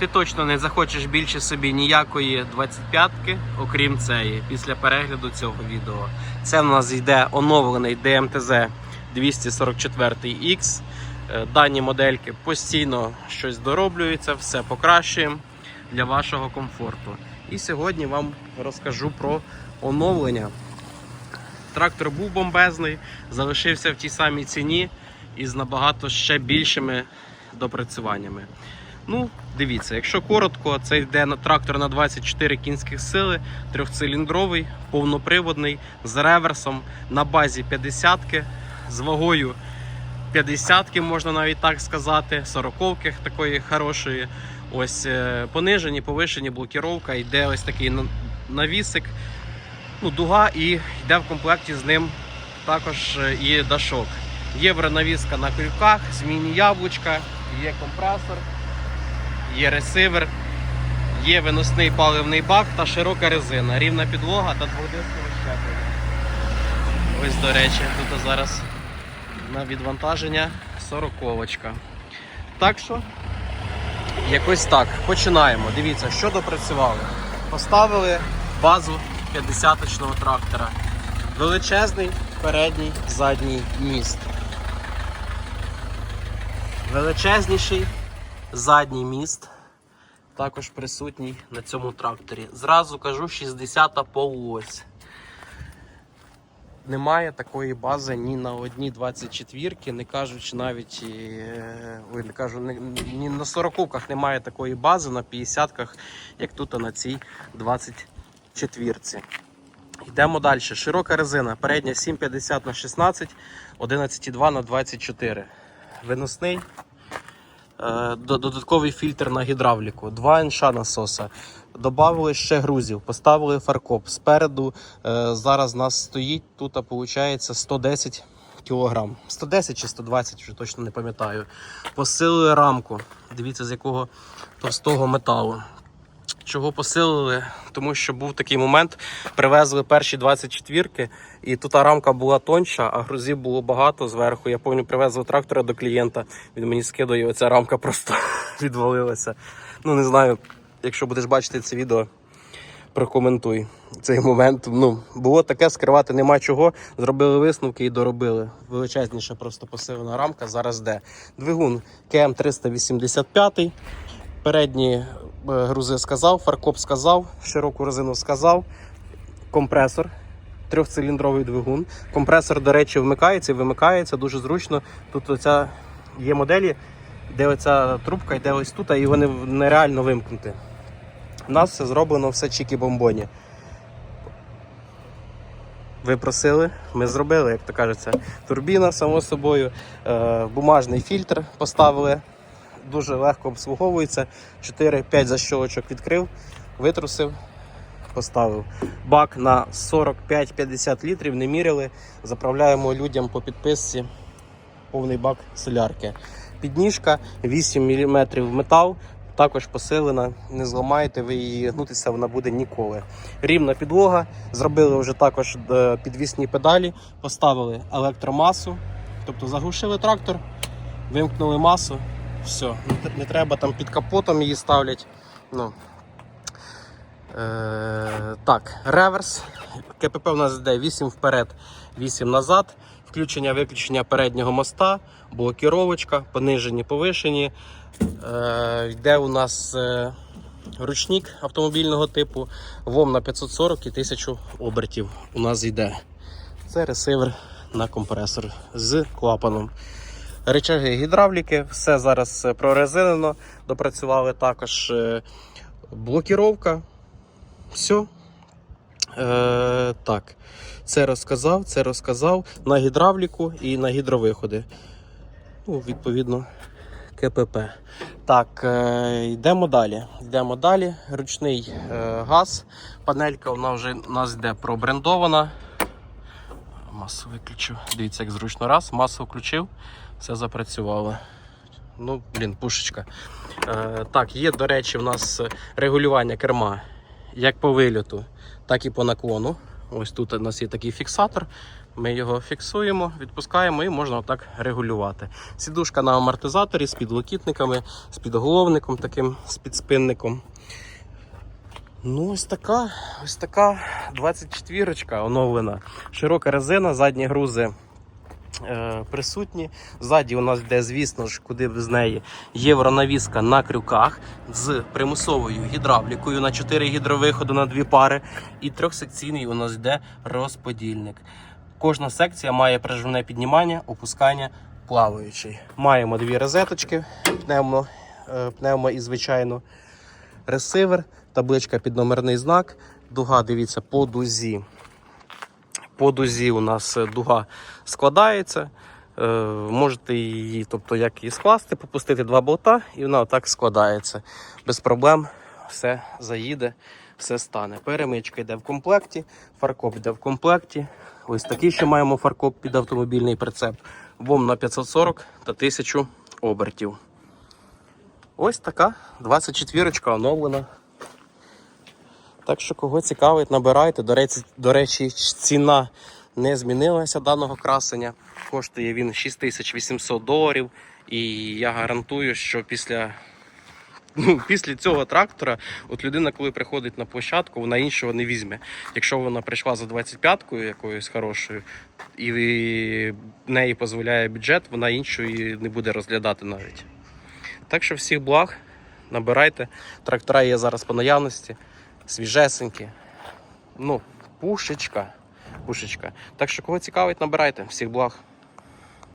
ти точно не захочеш більше собі ніякої 25-ки, окрім цієї, після перегляду цього відео. Це в нас йде оновлений DMTZ 244X. Е, Дані модельки постійно щось дороблюється, все покращуємо для вашого комфорту. І сьогодні вам розкажу про оновлення. Трактор був бомбезний, залишився в тій самій ціні і з набагато ще більшими допрацюваннями. Ну, дивіться, якщо коротко, це йде трактор на 24 кінських сили, трьохциліндровий, повноприводний, з реверсом на базі 50-ки, з вагою 50-ки, можна навіть так сказати, 40-ки такої хорошої. Ось е, понижені, повишені блокіровка, йде ось такий навісик, ну, дуга і йде в комплекті з ним також е, і дашок. Євронавіска на крюках, змінні яблучка, є компресор, є ресивер, є виносний паливний бак та широка резина, рівна підлога та двохдискове щеплення. Ось, до речі, тут зараз на відвантаження сороковочка. Так що, якось так. Починаємо. Дивіться, що допрацювали. Поставили базу 50-очного трактора. Величезний передній задній міст. Величезніший задній міст також присутній на цьому тракторі. Зразу кажу 60 полуось. Немає такої бази ні на одній 24-ки, не кажучи навіть е, ой, не кажу, ні, на 40-ках немає такої бази, на 50-ках, як тут на цій 24-ці. Йдемо далі. Широка резина. Передня 750 на 16, 11,2 на 24. Виносний. Е, до- Додатковий фільтр на гідравліку, два інша насоса. Добавили ще грузів, поставили фаркоп. Спереду е, зараз нас стоїть тут, виходить, 110 кг. 110 чи 120, вже точно не пам'ятаю. Посилили рамку. Дивіться, з якого товстого металу. Чого посилили? Тому що був такий момент, привезли перші 24-ки, і тут рамка була тонша, а грузів було багато зверху. Я пам'ятаю, привезли трактора до клієнта, він мені скидує, оця рамка просто відвалилася. Ну, не знаю, якщо будеш бачити це відео, прокоментуй цей момент. Ну, було таке, скривати нема чого. Зробили висновки і доробили. Величезніша просто посилена рамка. Зараз де. Двигун КМ 385. Передні грузи сказав, фаркоп сказав, широку резину сказав, компресор, трьохциліндровий двигун. Компресор, до речі, вмикається і вимикається дуже зручно. Тут оця є моделі, де оця трубка йде ось тут, і вони нереально вимкнути. У нас все зроблено все чікі-бомбоні. Ви просили, ми зробили, як то кажеться. Турбіна, само собою, е, бумажний фільтр поставили дуже легко обслуговується. 4-5 защолочок відкрив, витрусив, поставив. Бак на 45-50 літрів, не міряли. Заправляємо людям по підписці повний бак солярки. Підніжка 8 мм метал. Також посилена, не зламаєте ви її, гнутися вона буде ніколи. Рівна підлога. Зробили вже також е, підвісні педалі, поставили електромасу, тобто заглушили трактор, вимкнули масу, все, не, треба там під капотом її ставлять. Ну. Е, так, реверс. КПП у нас йде 8 вперед, 8 назад. Включення виключення переднього моста, блокіровочка, понижені, повишені. Е, йде у нас е, ручник автомобільного типу, ВОМ на 540 і 1000 обертів у нас йде. Це ресивер на компресор з клапаном. Речаги гідравліки, все зараз е, прорезинено, допрацювали також е, блокіровка. Все. Е, так, це розказав, це розказав на гідравліку і на гідровиходи. Ну, відповідно, КПП. Так, е, йдемо далі. Йдемо далі. Ручний е, газ. Панелька вона вже у нас йде пробрендована. Масу виключив. Дивіться, як зручно раз. Масу включив, все запрацювало. Ну, блін, пушечка. Е, так, є, до речі, в нас регулювання керма як по вильоту, так і по наклону. Ось тут у нас є такий фіксатор. Ми його фіксуємо, відпускаємо і можна отак регулювати. Сідушка на амортизаторі з підлокітниками, з підголовником таким, з підспинником. Ну, ось така, ось така 24 оновлена. Широка резина, задні грузи е, присутні. Ззаді у нас йде, звісно ж, куди без неї євронавіска на крюках з примусовою гідравлікою на 4 гідровиходи на 2 пари. І трьохсекційний у нас йде розподільник. Кожна секція має прижимне піднімання, опускання, плаваючий. Маємо дві розеточки, пневмо, е, пневмо і звичайно ресивер, табличка під номерний знак. Дуга, дивіться, по дузі. По дузі у нас е, дуга складається. Е, можете її, тобто як її скласти, попустити два болта, і вона отак складається. Без проблем все заїде, все стане. Перемичка йде в комплекті, фаркоп йде в комплекті. Ось такий ще маємо фаркоп під автомобільний прицеп. ВОМ на 540 та 1000 обертів. Ось така 24 оновлена. Так що, кого цікавить, набирайте. До речі, до речі, ціна не змінилася даного красення. Коштує він 6800 доларів. І я гарантую, що після, ну, після цього трактора, от людина, коли приходить на площадку, вона іншого не візьме. Якщо вона прийшла за 25-кою якоюсь хорошою, і неї дозволяє бюджет, вона іншої не буде розглядати навіть. Так що всіх благ, набирайте. Трактора є зараз по наявності свіжесенькі. Ну, пушечка. Пушечка. Так що, кого цікавить, набирайте. Всіх благ.